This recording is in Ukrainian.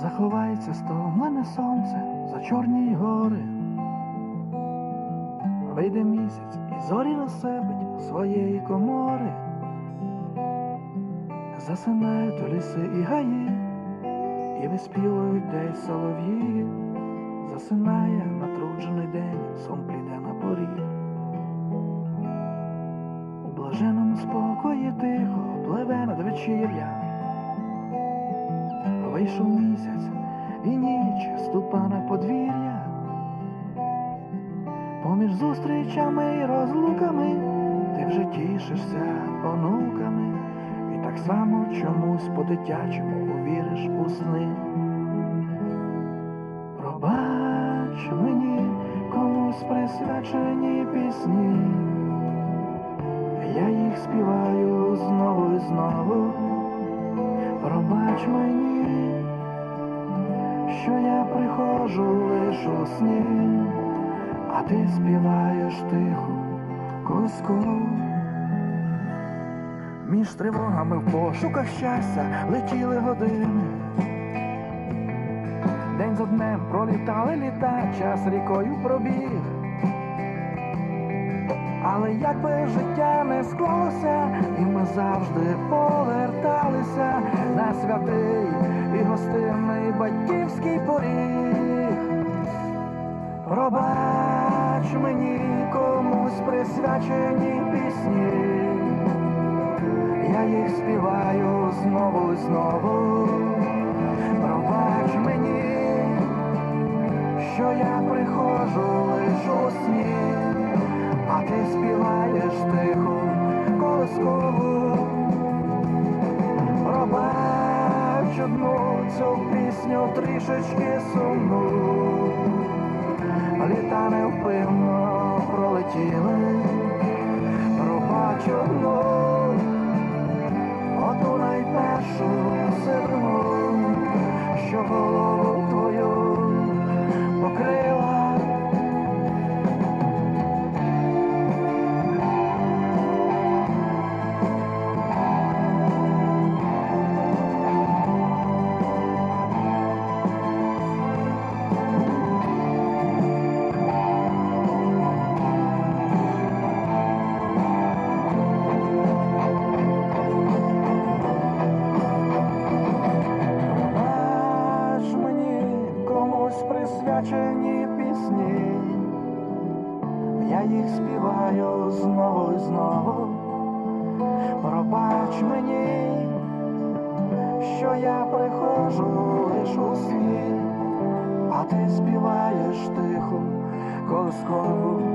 це стомлене сонце за чорні гори. Вийде місяць і зорі розсипить своєї комори. Засинають у ліси і гаї, і виспівують десь солов'ї. Засинає натруджений день, сон пліде на поріг. У блаженому спокої тихо пливе надвечір'я. Вийшов місяць і ніч ступа на подвір'я. Поміж зустрічами і розлуками ти вже тішишся онуками, і так само чомусь по-дитячому увіриш у сни. Пробач мені комусь присвячені пісні, я їх співаю знову і знову. Пробач мені, що я приходжу лиш у сні, а ти співаєш тихо колискову. Між тривогами в пошуках щастя летіли години. День за днем пролітали літа, час рікою пробіг. Але як би життя не склалося, і ми завжди поверталися на святий і гостинний батьківський поріг. Пробач мені комусь присвячені пісні, я їх співаю знову і знову. Пробач мені, що я приходжу лиш у сні, а ти співаєш тихо колискову. Пробач одну цю пісню трішечки сумну. Літа невпинно пролетіли, пробач одну, оту найпершу сирну, що голову твою покрила. Присвячені пісні, я їх співаю знову і знову. Пробач мені, що я приходжу лиш у сні, а ти співаєш тиху колискову.